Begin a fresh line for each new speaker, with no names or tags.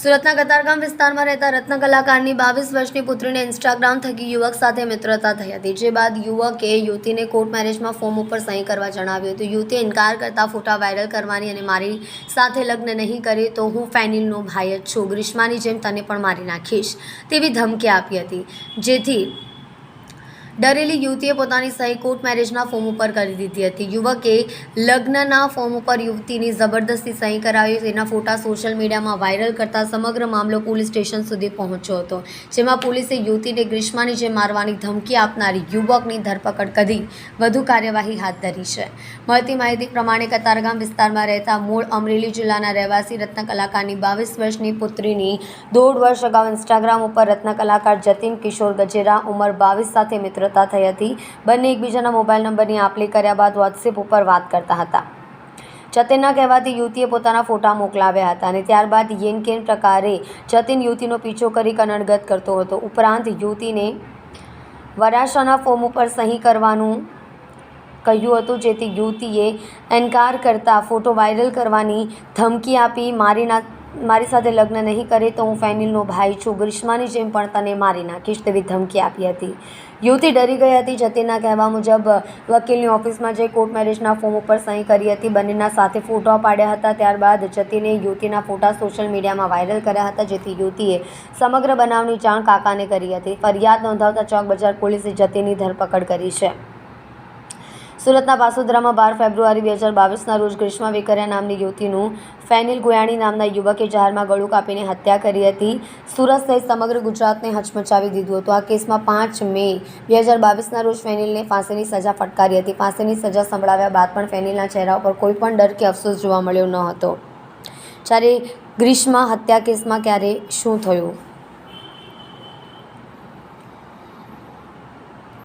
સુરતના કતારગામ વિસ્તારમાં રહેતા રત્ન કલાકારની બાવીસ વર્ષની પુત્રીને ઇન્સ્ટાગ્રામ થકી યુવક સાથે મિત્રતા થઈ હતી, જે બાદ યુવકે યુવતીને કોર્ટ મેરેજમાં ફોર્મ ઉપર સહી કરવા જણાવ્યું હતું. યુવતીએ ઇનકાર કરતા ફોટા વાયરલ કરવાની અને મારી સાથે લગ્ન નહીં કરે તો હું ફેનિલનો ભાઈ જ છું. ગ્રીષ્માની જેમ તને પણ મારી નાખીશ, તેવી ધમકી આપી હતી. જેથી ડરેલી યુવતીએ પોતાની સહી કોર્ટ મેરેજના ફોર્મ ઉપર કરી દીધી હતી. યુવકે લગ્નના ફોર્મ ઉપર યુવતીની જબરદસ્તી સહી કરાવી, તેના ફોટા સોશિયલ મીડિયામાં વાયરલ કરતા સમગ્ર મામલો પોલીસ સ્ટેશન સુધી પહોંચ્યો હતો. જેમાં પોલીસે યુવતીને ગ્રીષ્માની જે મારવાની ધમકી આપનારી યુવકની ધરપકડ કરી. વધુ કાર્યવાહી હાથ ધરી છે. મળતી માહિતી પ્રમાણે કતારગામ વિસ્તારમાં રહેતા મૂળ અમરેલી જિલ્લાના રહેવાસી રત્ન કલાકારની બાવીસ વર્ષની પુત્રીની દોઢ વર્ષ અગાઉ ઇન્સ્ટાગ્રામ ઉપર રત્ન કલાકાર જતીન કિશોર ગજેરા ઉંમર બાવીસ સાથે મિત્રતા થઈ હતી. બંને એકબીજાના મોબાઈલ નંબરની આપલી કર્યા બાદ વોટ્સએપ ઉપર વાત કરતા હતા. જતીનના કહેવાથી યુવતીએ પોતાના ફોટા મોકલાવ્યા હતા અને ત્યારબાદ યેન કેન પ્રકારે જતીન યુવતીનો પીછો કરી કનડગત કરતો હતો. ઉપરાંત યુવતીને વરાશાના ફોર્મ ઉપર સહી કરવાનું કહ્યું હતું, જેથી યુવતીએ એનકાર કરતા ફોટો વાયરલ કરવાની ધમકી આપી મારી મારી સાથે લગ્ન નહીં કરે તો હું ફેનિલનો ભાઈ છું. ગ્રીષ્માની જેમ પણ તને મારી નાખીશ તેવી ધમકી આપી હતી. યુવતી ડરી ગઈ હતી. જતીનના કહેવા મુજબ, વકીલની ઓફિસમાં જઈ કોર્ટ મેરેજના ફોર્મ ઉપર સહી કરી હતી. બંનેના સાથે ફોટો પાડ્યા હતા. ત્યારબાદ જતીને યુવતીના ફોટા સોશિયલ મીડિયામાં વાયરલ કર્યા હતા, જેથી યુવતીએ સમગ્ર બનાવની જાણ કાકાને કરી હતી. ફરિયાદ નોંધાવતા ચોક બજાર પોલીસે જતીની ધરપકડ કરી છે. સુરતના પાસોદરામાં બાર ફેબ્રુઆરી બે હજાર બાવીસના રોજ ગ્રીષ્મા વેકરિયા નામની યુવતીનું ફેનિલ ગોયાણી નામના યુવકે જાહેરમાં ગળું કાપીને હત્યા કરી હતી. સુરત સહિત સમગ્ર ગુજરાતને હચમચાવી દીધું હતું. આ કેસમાં પાંચ મે બે હજાર બાવીસના રોજ ફેનિલને ફાંસીની સજા ફટકારી હતી. ફાંસીની સજા સંભળાવ્યા બાદ પણ ફેનિલના ચહેરા પર કોઈ પણ ડર કે અફસોસ જોવા મળ્યો ન હતો. જ્યારે ગ્રીષ્મા હત્યા કેસમાં ક્યારે શું થયું?